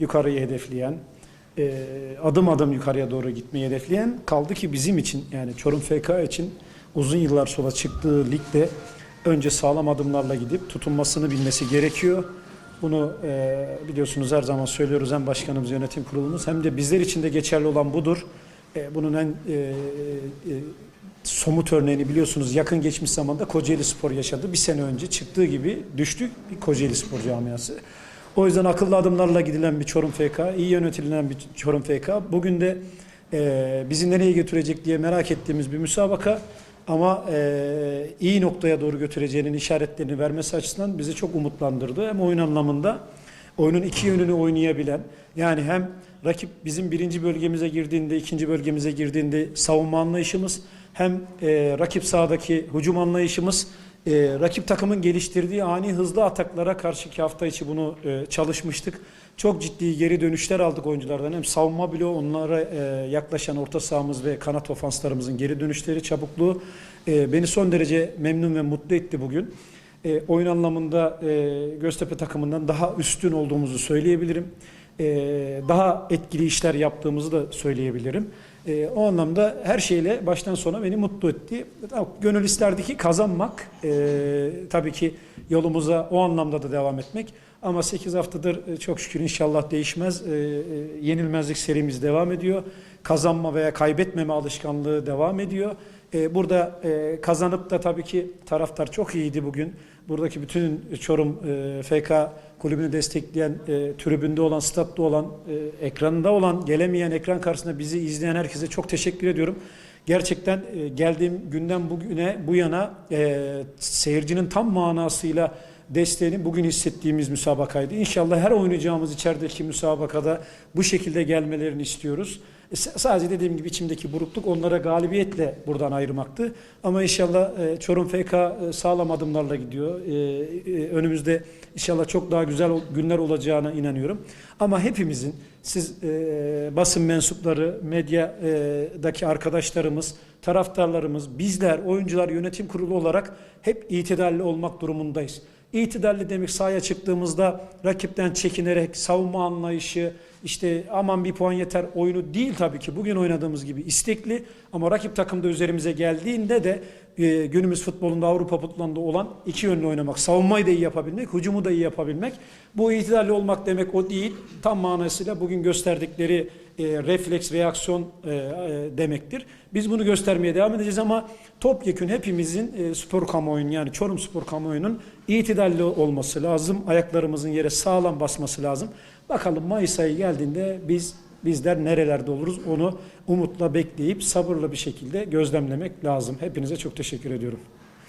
yukarıyı hedefleyen, e, adım adım yukarıya doğru gitmeyi hedefleyen kaldı ki bizim için yani Çorum FK için uzun yıllar sonra çıktığı ligde önce sağlam adımlarla gidip tutunmasını bilmesi gerekiyor. Bunu e, biliyorsunuz her zaman söylüyoruz hem başkanımız yönetim kurulumuz hem de bizler için de geçerli olan budur. E, bunun en e, e, somut örneğini biliyorsunuz yakın geçmiş zamanda Kocaeli Spor yaşadı. Bir sene önce çıktığı gibi düştük bir Kocaeli Spor camiası. O yüzden akıllı adımlarla gidilen bir Çorum FK, iyi yönetilen bir Çorum FK. Bugün de e, bizi nereye götürecek diye merak ettiğimiz bir müsabaka. Ama e, iyi noktaya doğru götüreceğinin işaretlerini vermesi açısından bizi çok umutlandırdı. Hem oyun anlamında oyunun iki yönünü oynayabilen yani hem rakip bizim birinci bölgemize girdiğinde, ikinci bölgemize girdiğinde savunma anlayışımız hem e, rakip sahadaki hücum anlayışımız e, rakip takımın geliştirdiği ani hızlı ataklara karşı ki hafta içi bunu e, çalışmıştık. Çok ciddi geri dönüşler aldık oyunculardan. Hem savunma bloğu onlara e, yaklaşan orta sahamız ve kanat ofanslarımızın geri dönüşleri, çabukluğu e, beni son derece memnun ve mutlu etti bugün. E, oyun anlamında e, Göztepe takımından daha üstün olduğumuzu söyleyebilirim. E, daha etkili işler yaptığımızı da söyleyebilirim. E, o anlamda her şeyle baştan sona beni mutlu etti. Gönül isterdi ki kazanmak. E, tabii ki yolumuza o anlamda da devam etmek. Ama 8 haftadır e, çok şükür inşallah değişmez. E, yenilmezlik serimiz devam ediyor. Kazanma veya kaybetmeme alışkanlığı devam ediyor. E, burada e, kazanıp da tabii ki taraftar çok iyiydi bugün. Buradaki bütün Çorum e, FK kulübünü destekleyen, tribünde olan, statta olan, ekranında olan, gelemeyen ekran karşısında bizi izleyen herkese çok teşekkür ediyorum. Gerçekten geldiğim günden bugüne bu yana seyircinin tam manasıyla desteğini bugün hissettiğimiz müsabakaydı. İnşallah her oynayacağımız içerideki müsabakada bu şekilde gelmelerini istiyoruz. E, Sadece dediğim gibi içimdeki burukluk onlara galibiyetle buradan ayırmaktı. Ama inşallah e, Çorum FK e, sağlam adımlarla gidiyor. Önümüzde inşallah çok daha güzel günler olacağına inanıyorum. Ama hepimizin siz basın mensupları, medyadaki arkadaşlarımız, taraftarlarımız, bizler, oyuncular, yönetim kurulu olarak hep itidalli olmak durumundayız. İtidalli demek sahaya çıktığımızda rakipten çekinerek savunma anlayışı, işte aman bir puan yeter oyunu değil tabii ki. Bugün oynadığımız gibi istekli ama rakip takımda üzerimize geldiğinde de e, günümüz futbolunda Avrupa futbolunda olan iki yönlü oynamak. Savunmayı da iyi yapabilmek, hücumu da iyi yapabilmek. Bu itidalli olmak demek o değil. Tam manasıyla bugün gösterdikleri e, refleks, reaksiyon e, e, demektir. Biz bunu göstermeye devam edeceğiz ama topyekün hepimizin e, spor kamuoyunun yani Çorum spor kamuoyunun itidalli olması lazım. Ayaklarımızın yere sağlam basması lazım. Bakalım Mayıs ayı geldiğinde biz bizler nerelerde oluruz onu umutla bekleyip sabırla bir şekilde gözlemlemek lazım. Hepinize çok teşekkür ediyorum.